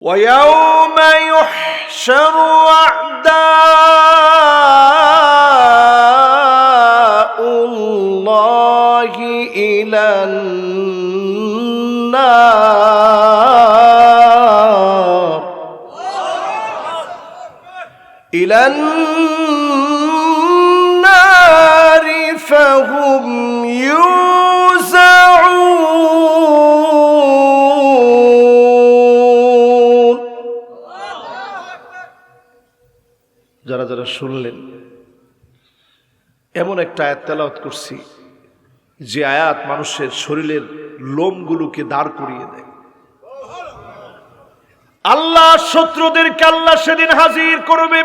ويوم يحشر أعداء الله إلى النار. إلى النار. যারা যারা শুনলেন, এমন একটা আয়াত তেলাওয়াত করছি, যে আয়াত মানুষের শরীরের লোমগুলোকে দাঁড় করিয়ে দেয়। আল্লাহ শত্রুদেরকে আল্লাহ সেদিন হাজির করবে,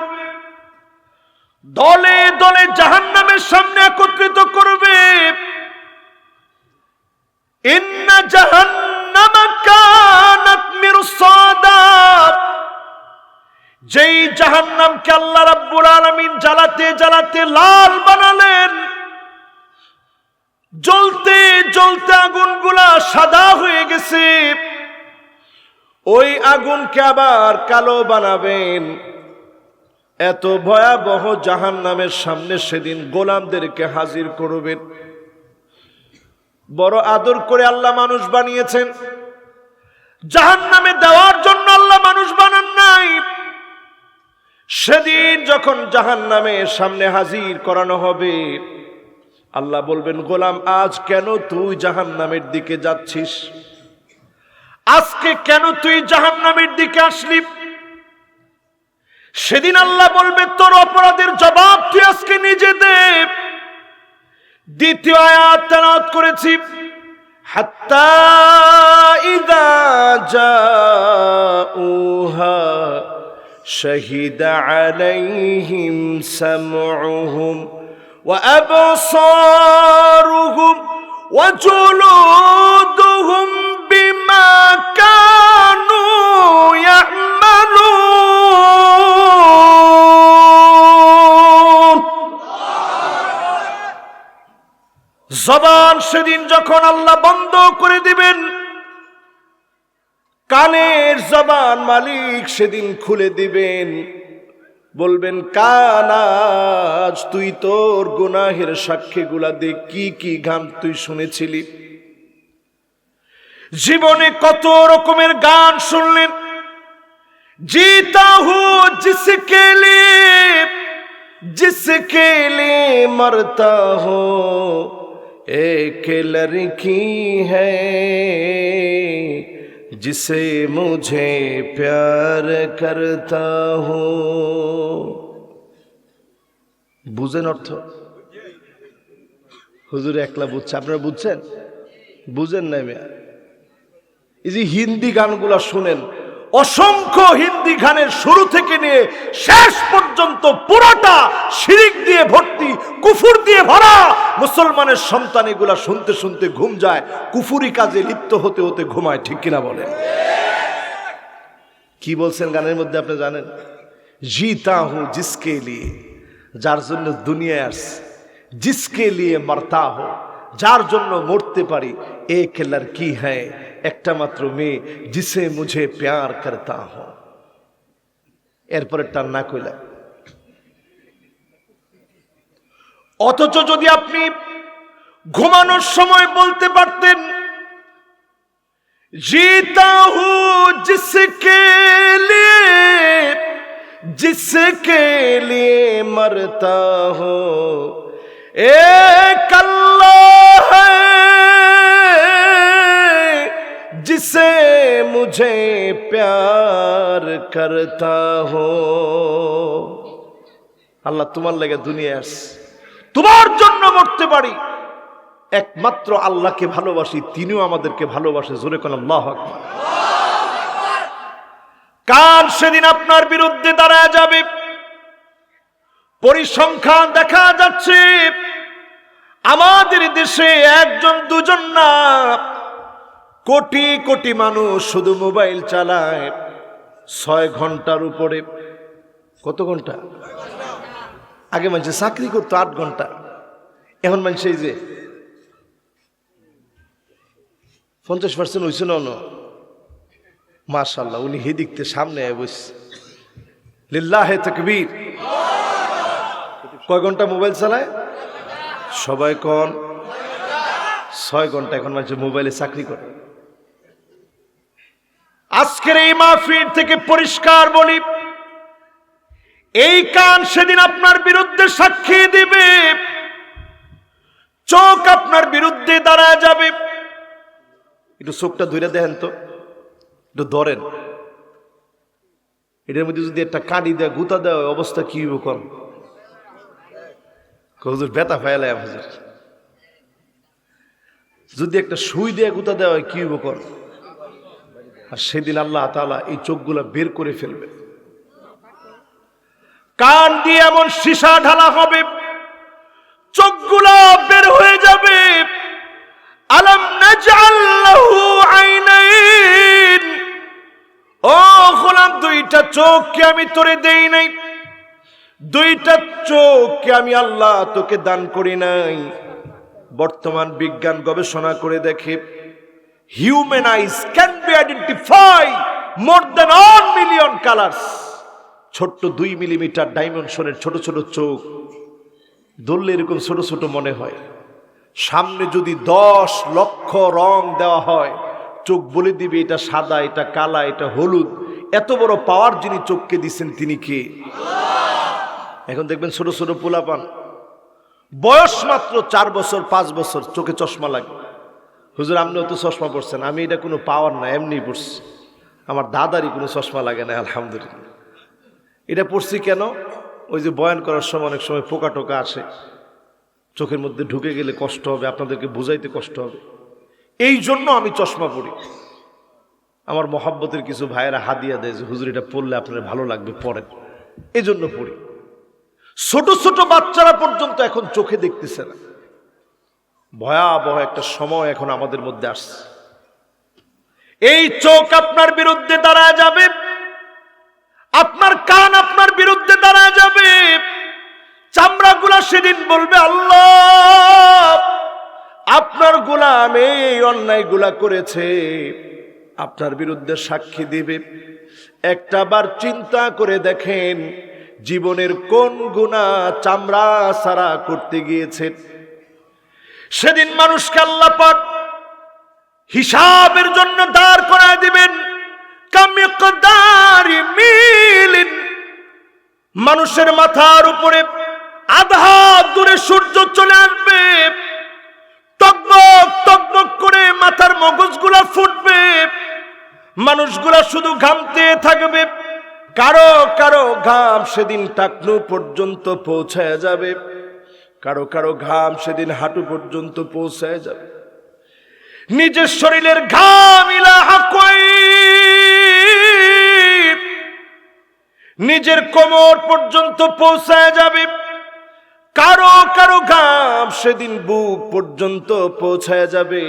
দলে দলে জাহান্নামের সামনে একত্রিত করবে। ইন্না জাহান্নামা জাহান্নামকে আল্লাহ রাব্বুল আলামিন জ্বালাতে জ্বালাতে লাল বানালেন। জ্বলতে জ্বলতে আগুনগুলা সাদা হয়ে গেছে। ওই আগুনকে আবার কালো বানাবেন। এত ভয়াবহ জাহান নামের সামনে সেদিন গোলামদেরকে হাজির করবেন। বড় আদর করে আল্লাহ মানুষ বানিয়েছেন। জাহান নামে দেওয়ার সেদিন যখন জাহান নামে সামনে হাজির করানো হবে, আল্লাহ বলবেন, গোলাম, আজ কেন তুই জাহান নামের দিকে যাচ্ছিস? আজকে কেন তুই জাহান নামের দিকে আসলি? সেদিন আল্লাহ বলবে, তোর অপরাধের জবাব তুই আজকে নিজে দে। দ্বিতীয় আয়াত তেলাওয়াত করেছি, হাত্তা ইদা জাউহা شهد عليهم سمعهم وأبصارهم وجلودهم بما كانوا يعملون জবান সেদিন যখন আল্লাহ বন্ধ করে দিবেন কানের জবান মালিক সেদিন খুলে দিবেন। বলবেন, কান আজ, তুই তোর গুনাহের সাক্ষীগুলা দে কি কি গান তুই শুনেছিলি? জীবনে কত রকমের গান শুনলেন। জিতা মরতা হো। হ্যায় जिसे मुझे प्यार करता हूं বুঝেন অর্থ হুজুর একলা বুঝছে আপনারা বুঝছেন বুঝেন না মেয়া এই যে হিন্দি গানগুলা শুনেন অসংখ্য হিন্দি গানের শুরু থেকে নিয়ে শেষ পর্যন্ত পুরোটা শিরিক দিয়ে ভর্তি, কুফুর দিয়ে ভরা মুসলমানের সন্তান এগুলা শুনতে শুনতে ঘুম যায়, কুফুরি কাজে লিপ্ত হতে হতে ঘুমায়, ঠিক কিনা বলেন? কি বলছেন গানের মধ্যে আপনি জানেন? জিতা হু জিসকে লিয়ে, যার জন্য দুনিয়ায় আসছে। জিসকে লিয়ে মরতা হো যার জন্য মরতে পারি এ এক লড়কি হ্যায় একটা মাত্র মেয়ে, জিসে মুঝে প্যার করতা হ এরপরে টান না কইলা। অথচ যদি আপনি ঘুমানোর সময় বলতে পারতেন জিতা হু জিসকে জিসকে মরতা হো। এ আল্লাহ है जिसे मुझे प्यार करता हो আল্লাহ তোমার লেগে দুনিয়া আস তোমার জন্য মরতে পারি একমাত্র আল্লাহকে ভালোবাসি তিনিও আমাদেরকে ভালোবাসে জোরে কোন আল্লাহ আকবার। কাল সেদিন আপনার বিরুদ্ধে দাঁড়ায় যাবে পরিসংখ্যান দেখা যাচ্ছে আমাদের দেশে একজন দুজন না কোটি কোটি মানুষ শুধু মোবাইল চালায় ছয় ঘণ্টার উপরে। কত ঘণ্টা? আগে মানুষ চাকরি করতো আট ঘণ্টা। এখন মানুষ এই যে পঞ্চাশ পার্সেন্ট হয়েছে না মাশাল্লাহ উনি হেদিকতে সামনে বসছে। লিল্লাহে তকবীর। কয় ঘণ্টা মোবাইল চালায়? সবাই কন। ছয় ঘণ্টা এখন মানুষ মোবাইলে চাকরি করে। আজকের এই মাহফিল থেকে পরিষ্কার বলি এই কান সেদিন আপনার বিরুদ্ধে সাক্ষী দিবে চোখ আপনার বিরুদ্ধে দাঁড়া যাবে। একটু চোখটা ধরে দেখেন তো একটু ধরেন। এটার মধ্যে যদি একটা কাঁড়ি দেয় গুতা হয়, অবস্থা কি কম হুজুর ব্যথা ফাইলে হুজুর। যদি একটা সুই দিয়ে গুতা দেওয়া হয় কি কম আর সেদিন আল্লাহ তালা এই চোখগুলা বের করে ফেলবে। কান দিয়ে এমন সীসা ঢালা হবে, চোখগুলা বের হয়ে যাবে। আলম নাজআল লাহু আইনাইন। ও গোলাম, দুইটা চোখকে আমি তোরে দেই নাই, দুইটা চোখকে আমি আল্লাহ তোকে দান করি নাই। বর্তমান বিজ্ঞান গবেষণা করে দেখে human eyes can be identify more than one million colours ছোট্ট দুই মিলিমিটার ডাইমেনশনের ছোট ছোট চোখ। ধরলে এরকম ছোট ছোট মনে হয়। সামনে যদি দশ লক্ষ রং দেওয়া হয়, চোখ বলে দিবে এটা সাদা, এটা কালা, এটা হলুদ। এত বড় পাওয়ার যিনি চোখকে দিচ্ছেন তিনি কে? এখন দেখবেন ছোট ছোট পোলাপান। বয়স মাত্র চার বছর, পাঁচ বছর, চোখে চশমা লাগে। হুজুর, আপনিও তো চশমা পড়ছেন আমি এটা কোনো পাওয়ার না এমনি পড়ছি আমার দাদারই কোনো চশমা লাগে না, আলহামদুলিল্লাহ। এটা পড়ছি কেন? ওই যে বয়ান করার সময় অনেক সময় পোকা টোকা আসে। চোখের মধ্যে ঢুকে গেলে কষ্ট হবে, আপনাদেরকে বুঝাইতে কষ্ট হবে। এই জন্য আমি চশমা পড়ি আমার মহাব্বতের কিছু ভাইয়েরা হাদিয়া দেয় যে, হুজুর, এটা পড়লে আপনার ভালো লাগবে পড়েন এই জন্য পড়ি ছোট ছোট বাচ্চারা পর্যন্ত এখন চোখে দেখতেছে না। ভয়াবহ একটা সময় এখন আমাদের মধ্যে আসছে। এই চোখ আপনার বিরুদ্ধে দাঁড়া যাবে, আপনার কান আপনার বিরুদ্ধে দাঁড়া যাবে, চামড়াগুলা সেদিন বলবে, আল্লাহ, আপনার গোলাম এই অন্যায়গুলা করেছে, আপনার বিরুদ্ধে সাক্ষী দিবে। একটা বার চিন্তা করে দেখেন, জীবনের কোন গুণা চামড়া সারা করতে গিয়েছে। সেদিন মানুষকে আল্লাহ পাক হিসাবের জন্য দাঁড় করায় দিবেন। মানুষের মাথার উপরে আধা দূরে সূর্য চলে আসবে। টকবক টকবক করে মাথার মগজগুলা ফুটবে। মানুষগুলা শুধু ঘামতে থাকবে। কারও কারও ঘাম সেদিন টাকনু পর্যন্ত পৌঁছায় যাবে। কারও কারও ঘাম সেদিন হাঁটু পর্যন্ত পৌঁছায় যাবে। নিজের শরীরের ঘাম নিজের কোমর পর্যন্ত পৌঁছায় যাবে। কারও কারও ঘাম সেদিন বুক পর্যন্ত পৌঁছায় যাবে।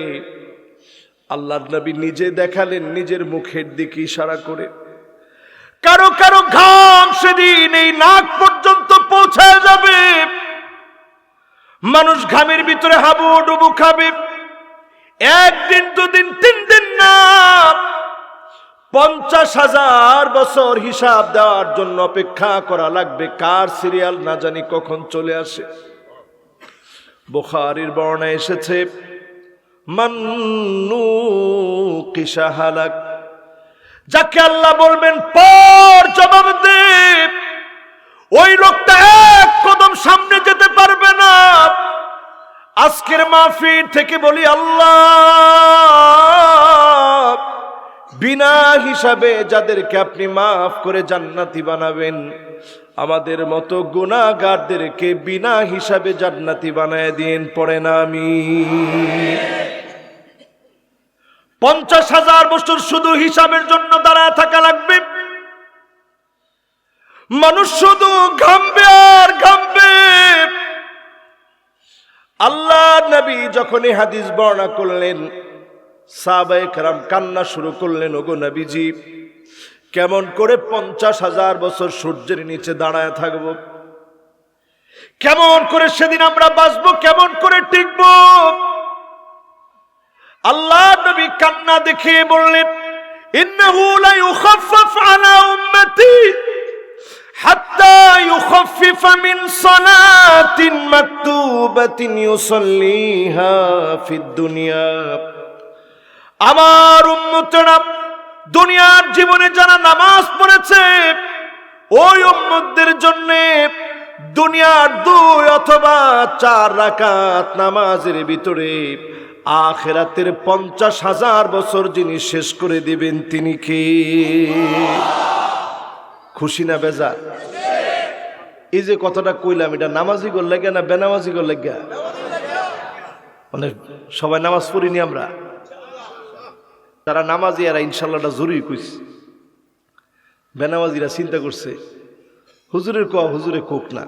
আল্লাহ নবী নিজে দেখালেন, নিজের মুখের দিকে ইশারা করে। কারও কারও ঘাম সেদিন এই নাক পর্যন্ত পৌঁছায় যাবে। মানুষ ঘামের ভিতরে হাবু ডুবু খাবে। একদিন, দুদিন, তিন দিন না, পঞ্চাশ হাজার বছর হিসাব দেওয়ার জন্য অপেক্ষা করা লাগবে, কার সিরিয়াল না জানি কখন চলে আসে। বুখারির বর্ণা এসেছে, মান্নু কিসা হালাক? যাকে আল্লাহ বলবেন, পর জবাব দে। ওই কদম সামনে যেতে পারবে না। আজকের মাহফিল থেকে বলি আল্লাহ, বিনা হিসাবে যাদেরকে আপনি মাফ করে জান্নাতি বানাবেন, আমাদের মতো গুণাগারদেরকে বিনা হিসাবে জান্নাতি বানায় দিন, পড়ে না আমি পঞ্চাশ হাজার বছর শুধু হিসাবের জন্য দাঁড়ায় থাকা লাগবে। মানুষ শুধু ঘামবে আর ঘামবে। আল্লাহ নবী যখনই হাদিস বর্ণনা করলেন সাবেকরাম কান্না শুরু করলেন, ওগো নবীজি, কেমন করে পঞ্চাশ হাজার বছর সূর্যের নিচে দাঁড়ায় থাকব? কেমন করে সেদিন আমরা বাঁচবো? কেমন করে টিকব? আল্লাহ নবী কান্না দেখিয়ে বললেন, ইন্নাহু লা ইউখাফফ আলা উম্মতি। حتى يخفف من صلاة مكتوبة يصليها في الدنيا আমার উম্মতরা দুনিয়ার জীবনে যারা নামাজ পড়েছে ওই উম্মতদের জন্য দুনিয়ার দুই অথবা চার রাকাত নামাজের ভিতরে আখেরাতের পঞ্চাশ হাজার বছর যিনি শেষ করে দিবেন তিনি কি খুশি না বেজা? এই যে কথাটা কইলাম, এটা নামাজি গোল লাগে না বেনামাজি গোল লাগে মানে সবাই নামাজ পড়িনি আমরা। তারা নামাজি, এরা ইনশাল্লাহটা জরুরি কইস বেনামাজিরা চিন্তা করছে, হুজুরের কোয়া হুজুরে কোক না?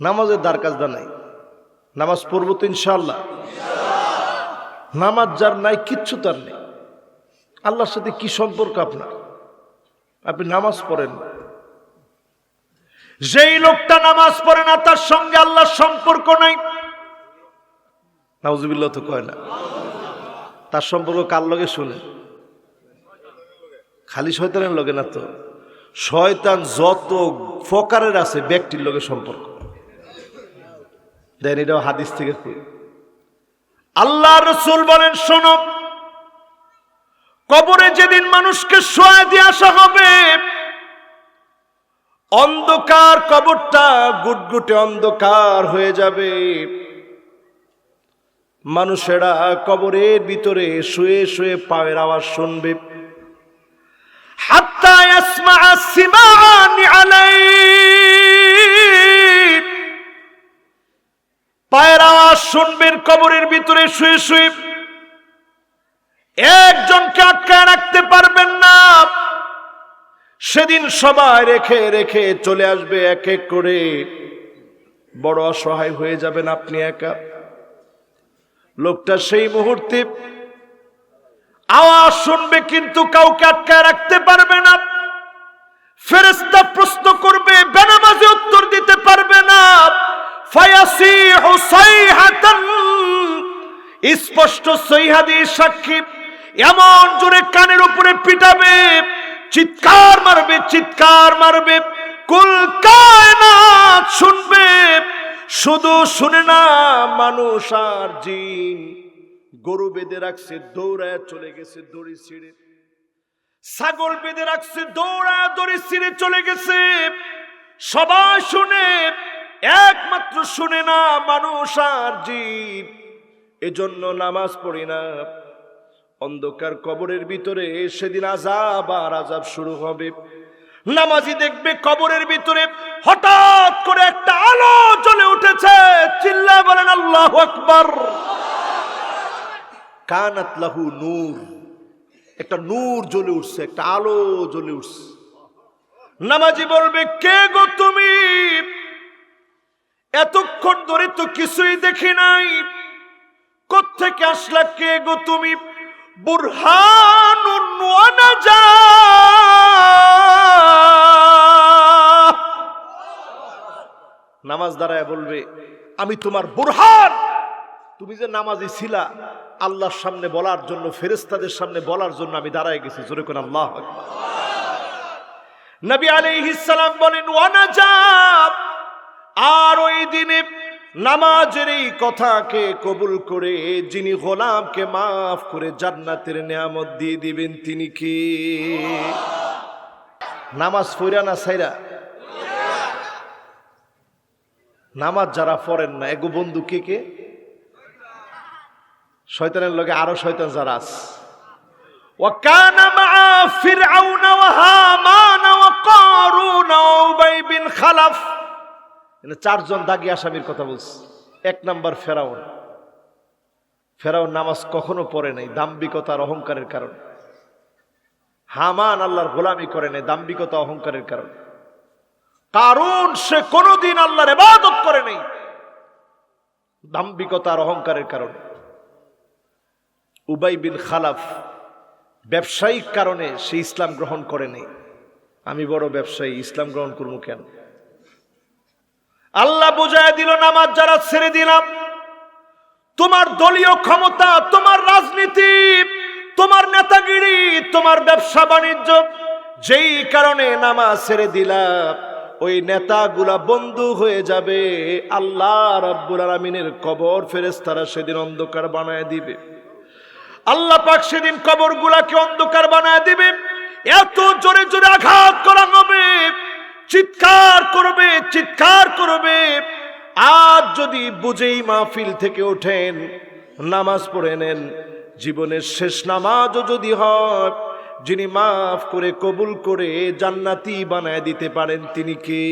নামাজের দ্বার কাজ দা নাই। নামাজ পড়ব তো ইনশাল্লাহ নামাজ যার নাই, কিচ্ছু তার নেই। আল্লাহর সাথে কি সম্পর্ক আপনার? আপনি নামাজ পড়েন। যেই লোকটা নামাজ পড়ে না তার সঙ্গে আল্লাহর সম্পর্ক নাই। নাউজুবিল্লাহ তো কয় না। তার সম্পর্ক কার লগে শুনে? খালি শয়তানের লগে না তো? শয়তান যত ফকারের আছে ব্যক্তির লগে সম্পর্ক। দেন এটাও হাদিস থেকে আল্লাহ রসুল বলেন শোনো কবরে যেদিন মানুষকে শোয়া দিয়ে আসা হবে, অন্ধকার কবরটা গুটগুটে অন্ধকার হয়ে যাবে। মানুষেরা কবরের ভিতরে শুয়ে শুয়ে পায়ের আওয়াজ শুনবে। পায়ের আওয়াজ শুনবেন, কবরের ভিতরে শুয়ে শুয়ে একজনকে আটকায় রাখতে পারবেন না। সেদিন সবাই রেখে রেখে চলে আসবে এক এক করে। বড় অসহায় হয়ে যাবেন আপনি একা। লোকটা সেই মুহূর্তে আওয়াজ শুনবে কিন্তু কাউকে আটকায় রাখতে পারবে না। ফেরেস্তা প্রশ্ন করবে, বেনামাজে উত্তর দিতে পারবে না। স্পষ্ট সৈহাদি সাক্ষী। এমন জোরে কানের উপরে পিটাবে, চিৎকার মারবে চিৎকার মারবে, কুল শুনবে। শুধু শুনে না, মানুষ আর জিন গরু বেঁধে রাখছে, দৌড়ায় চলে গেছে দড়ি ছিঁড়ে। ছাগল বেঁধে রাখছে দৌড়া দড়ি ছিঁড়ে চলে গেছে। সবাই শুনে, একমাত্র শুনে না, মানুষ আর জীব এজন্য নামাজ পড়ি না। অন্ধকার কবরের ভিতরে সেদিন আজাব আর আজাব শুরু হবে। নামাজি দেখবে কবরের ভিতরে হঠাৎ করে একটা আলো জ্বলে উঠেছে। চিল্লায় বলেন, আল্লাহ আকবার। কানাত লাহু নূর। একটা নূর জ্বলে উঠছে, একটা আলো জ্বলে উঠছে। নামাজি বলবে, কে গো তুমি? এতক্ষণ ধরে তো কিছুই দেখি নাই। কোত্থেকে আসলা কে গো তুমি? নামাজ দাঁড়ায় বলবে, আমি তোমার বুরহান। তুমি যে নামাজি ছিলা, আল্লাহর সামনে বলার জন্য ফেরেস্তাদের সামনে বলার জন্য আমি দাঁড়ায় গেছি। জোরে করে আল্লাহ। নবী আলাইহিস সালাম বলেন ওয়ানাজাব আর ওই দিনে নামাজের এই কথাকে কবুল করে যিনি গোলামকে মাফ করে জান্নাতের নিয়ামত দিয়ে দিবেন তিনি কি নামাজ পড়া না সাইরা নামাজ যারা পড়েন না এগো বন্ধু কে কে শয়তানের লগে আরো শয়তান যারা আছে وكان مع فرعون وهامان وقارون وأبي بن خلف এখানে চারজন দাগি আসামির কথা বলছি। এক নাম্বার ফেরাউন। ফেরাউন নামাজ কখনো পড়ে নাই দাম্বিকতার অহংকারের কারণে। হামান আল্লাহর গোলামি করে নাই দাম্বিকতা অহংকারের কারণে। কারণ সে কোনোদিন আল্লাহর ইবাদত করে নাই দাম্বিকতার অহংকারের কারণে। উবাই বিন খালাফ ব্যবসায়িক কারণে সে ইসলাম গ্রহণ করে নেই। আমি বড় ব্যবসায়ী, ইসলাম গ্রহণ করব কেন? আল্লাহ বুঝায় দিল, নামাজ যারা ছেড়ে দিলাম, তোমার দলীয় ক্ষমতা, তোমার রাজনীতি, তোমার নেতাগিরি, তোমার ব্যবসা বাণিজ্য, যেই কারণে নামাজ ছেড়ে দিলাম, ওই নেতাগুলা বন্ধু হয়ে যাবে। আল্লাহ রাব্বুল আলামিনের কবর ফেরেশতারা সেদিন অন্ধকার বানায় দিবে। আল্লাহ পাক সেদিন কবরগুলাকে অন্ধকার বানায় দিবে। এত জোরে জোরে আঘাত করা হবে। চিৎকার করবে চিৎকার করবে। আজ যদি বুঝেই মাহফিল থেকে ওঠেন, নামাজ পড়ে নেন, জীবনের শেষ নামাজও যদি হয়, যিনি মাফ করে কবুল করে জান্নাতি বানায় দিতে পারেন তিনি কে?